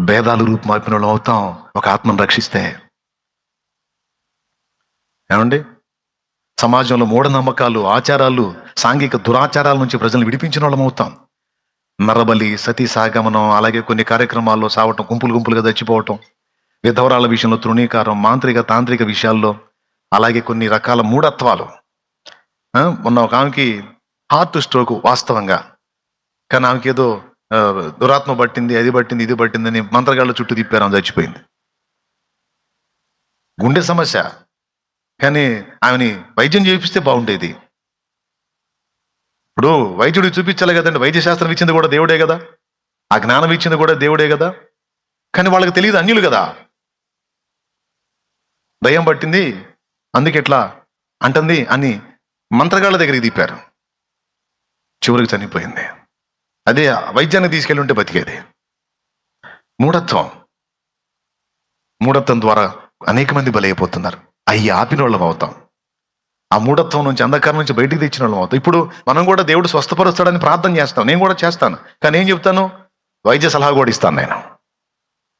భేదాలు రూపుమాపిన వాళ్ళం అవుతాం. ఒక ఆత్మను రక్షిస్తే. ఏమండి? సమాజంలో మూఢనమ్మకాలు ఆచారాలు సాంఘిక దురాచారాల నుంచి ప్రజలను విడిపించిన వాళ్ళం అవుతాం. నరబలి సతీ సాగమనం అలాగే కొన్ని కార్యక్రమాల్లో సావటం గుంపులు గుంపులుగా చచ్చిపోవటం విధవరాల విషయంలో తృణీకారం మాంత్రిక తాంత్రిక విషయాల్లో అలాగే కొన్ని రకాల మూఢత్వాలు. మొన్న ఒక ఆమెకి హార్ట్ స్ట్రోక్ వాస్తవంగా. కానీ ఆమెకి ఏదో దురాత్మ పట్టింది అది పట్టింది ఇది పట్టింది అని మంత్రగాళ్ళ చుట్టూ తిప్పారు ఆమె చచ్చిపోయింది. గుండె సమస్య. కానీ ఆమెని వైద్యం చేపిస్తే బాగుండేది. ఇప్పుడు వైద్యుడు చూపించాలి కదండి వైద్య శాస్త్రం ఇచ్చింది కూడా దేవుడే కదా. ఆ జ్ఞానం ఇచ్చింది కూడా దేవుడే కదా. కానీ వాళ్ళకి తెలియదు అన్యులు కదా. దయ్యం పట్టింది అందుకే ఎట్లా అంటుంది అని మంత్రగాళ్ళ దగ్గరికి తిప్పారు. చివరికి చనిపోయింది. అదే వైద్యాన్ని తీసుకెళ్ళి ఉంటే బతికేది. మూఢత్వం. మూఢత్వం ద్వారా అనేక మంది బలైపోతున్నారు. అవి ఆపిన వాళ్ళం అవుతాం. ఆ మూఢత్వం నుంచి అంధకారం నుంచి బయటికి తెచ్చిన వాళ్ళం అవుతాం. ఇప్పుడు మనం కూడా దేవుడు స్వస్థపరుస్తాడని ప్రార్థన చేస్తాం. నేను కూడా చేస్తాను. కానీ ఏం చెప్తాను? వైద్య సలహా కూడా ఇస్తాను నేను.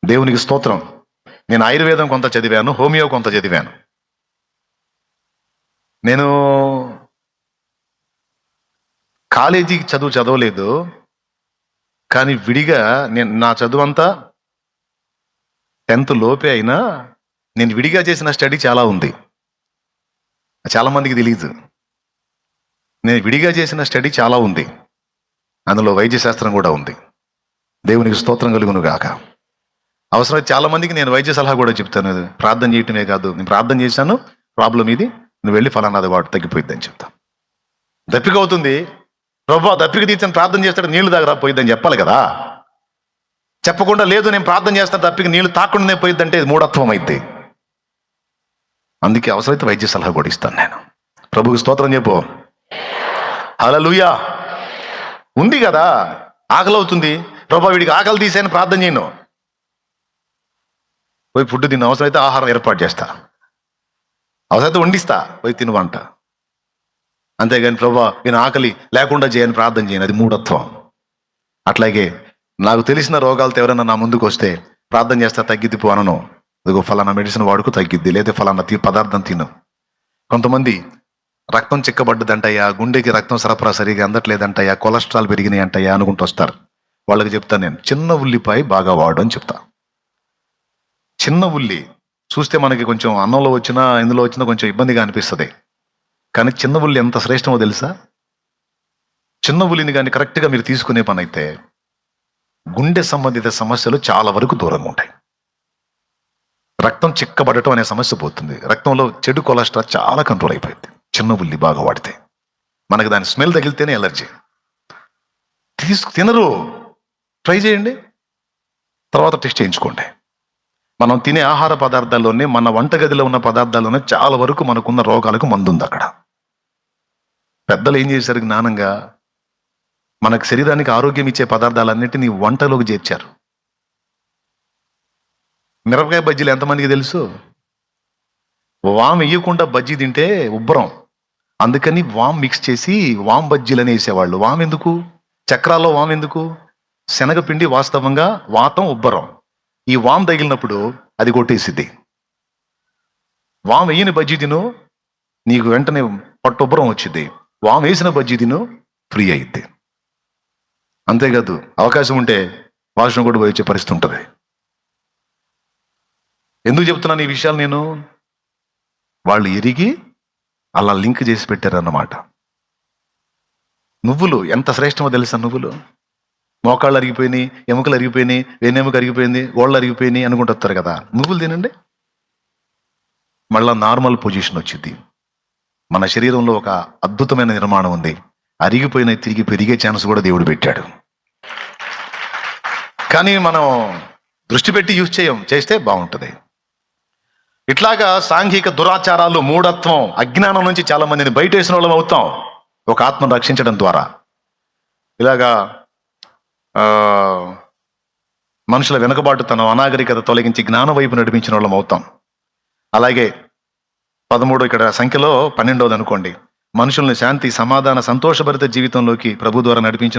దేవునికి స్తోత్రం. నేను ఆయుర్వేదం కొంత చదివాను హోమియో కొంత చదివాను. నేను కాలేజీకి చదువు చదవలేదు. కానీ విడిగా నేను నా చదువు అంతా టెన్త్ లోపే అయినా నేను విడిగా చేసిన స్టడీ చాలా ఉంది. చాలామందికి తెలియదు నేను విడిగా చేసిన స్టడీ చాలా ఉంది. అందులో వైద్యశాస్త్రం కూడా ఉంది. దేవునికి స్తోత్రం కలుగును గాక. అవసరమైతే చాలామందికి నేను వైద్య సలహా కూడా చెప్తాను. ప్రార్థన చేయటమే కాదు నేను ప్రార్థన చేశాను ప్రాబ్లం ఇది నువ్వు వెళ్ళి ఫలానాది వాడు తగ్గిపోయిద్ది అని చెప్తాను దప్పిక అవుతుంది. ప్రభా తప్పికి తీర్చని ప్రార్థన చేస్తాడు నీళ్ళు దగ్గర పోయిద్దని చెప్పాలి కదా. చెప్పకుండా లేదు నేను ప్రార్థన చేస్తాను తప్పికి నీళ్ళు తాకుండానే పోయిద్దంటే ఇది మూఢత్వం అయితే అందుకే అవసరమైతే వైద్య సలహా కూడా ఇస్తాను నేను. ప్రభుకి స్తోత్రం చెప్పు. హలలుయా ఉంది కదా. ఆకలి అవుతుంది. ప్రభా వీడికి ఆకలి తీసేయని ప్రార్థన చేయను. పోయి ఫుడ్ తిన్న అవసరమైతే ఆహారం ఏర్పాటు చేస్తా. అవసరమైతే వండిస్తా పోయి తినవంట అంతేగాని ప్రభా ఈయన ఆకలి లేకుండా చేయని ప్రార్థన చేయను అది మూఢత్వం. అట్లాగే నాకు తెలిసిన రోగాలతో ఎవరైనా నా ముందుకు వస్తే ప్రార్థన చేస్తే తగ్గిద్ది పోనను అదిగో ఇదిగో ఫలానా మెడిసిన్ వాడుకు తగ్గిద్ది లేదా ఫలానా తీ పదార్థం తిను. కొంతమంది రక్తం చిక్కబడ్డదంటయ్యా గుండెకి రక్తం సరఫరా సరిగా అందట్లేదంటయ్యా కొలెస్ట్రాల్ పెరిగినాయి అంటయ్యా అనుకుంటూ వస్తారు. వాళ్ళకి చెప్తాను నేను చిన్న ఉల్లిపాయ బాగా వాడు అని చెప్తా. చిన్న ఉల్లి చూస్తే మనకి కొంచెం అన్నంలో వచ్చినా ఇందులో వచ్చినా కొంచెం ఇబ్బందిగా అనిపిస్తుంది. కానీ చిన్న ఉల్లి ఎంత శ్రేష్టమో తెలుసా? చిన్న ఉల్లిని కానీ కరెక్ట్గా మీరు తీసుకునే పని అయితే గుండె సంబంధిత సమస్యలు చాలా వరకు దూరంగా ఉంటాయి. రక్తం చిక్కబడటం అనే సమస్య పోతుంది. రక్తంలో చెడు కొలెస్ట్రాల్ చాలా కంట్రోల్ అయిపోయింది. చిన్న ఉల్లి బాగా వాడితే. మనకు దాని స్మెల్ తగిలితేనే ఎలర్జీ. తీసుకు తినరు. ట్రై చేయండి. తర్వాత టెస్ట్ చేయించుకోండి. మనం తినే ఆహార పదార్థాల్లోనే మన వంటగదిలో ఉన్న పదార్థాల్లోనే చాలా వరకు మనకున్న రోగాలకు మందు ఉంది అక్కడ పెద్దలు ఏం చేశారు జ్ఞానంగా? మనకు శరీరానికి ఆరోగ్యం ఇచ్చే పదార్థాలన్నింటినీ వంటలోకి చేర్చారు. మిరపకాయ బజ్జీలు ఎంతమందికి తెలుసు? వామ్ వేయకుండా బజ్జీ తింటే ఉబ్బరం. అందుకని వామ్ మిక్స్ చేసి వామ్ బజ్జీలని వేసేవాళ్ళు. వామ్ ఎందుకు? చక్రాల్లో వామ్ ఎందుకు? శనగపిండి వాస్తవంగా వాతం ఉబ్బరం. ఈ వామ్ తగిలినప్పుడు అది కొట్టేసిద్ది. వామ్ వేయని బజ్జీ తిను నీకు వెంటనే పట్టు ఉబ్బరం వచ్చింది వామ్ వేసిన బజ్జీ తిను ఫ్రీ అయింది అంతేకాదు అవకాశం ఉంటే వాష్రూమ్ కూడా వచ్చే పరిస్థితి ఉంటుంది. ఎందుకు చెప్తున్నాను ఈ విషయాలు నేను? వాళ్ళు ఎరిగి అలా లింక్ చేసి పెట్టారన్నమాట. నువ్వులు ఎంత శ్రేష్టమో తెలుసా నువ్వులు? మోకాళ్ళు అరిగిపోయినాయి ఎముకలు అరిగిపోయినాయి వెన్నెముక అరిగిపోయింది ఓళ్ళు అరిగిపోయినాయి అనుకుంటారు కదా. నువ్వులు తినండి. మళ్ళా నార్మల్ పొజిషన్ వచ్చింది మన శరీరంలో ఒక అద్భుతమైన నిర్మాణం ఉంది. అరిగిపోయిన తిరిగి పెరిగే ఛాన్స్ కూడా దేవుడు పెట్టాడు. కానీ మనం దృష్టి పెట్టి యూజ్ చేయం చేస్తే బాగుంటుంది. ఇట్లాగా సాంఘిక దురాచారాలు మూఢత్వం అజ్ఞానం నుంచి చాలా మందిని బయట వేసిన వాళ్ళం అవుతాం. ఒక ఆత్మను రక్షించడం ద్వారా. ఇలాగా మనుషుల వెనుకబాటుతనం అనాగరికత తొలగించి జ్ఞానం వైపు నడిపించిన వాళ్ళం అవుతాం. అలాగే పదమూడు ఇక్కడ సంఖ్యలో పన్నెండోది అనుకోండి మనుషుల్ని శాంతి సమాధాన సంతోషభరిత జీవితంలోకి ప్రభు ద్వారా నడిపించిన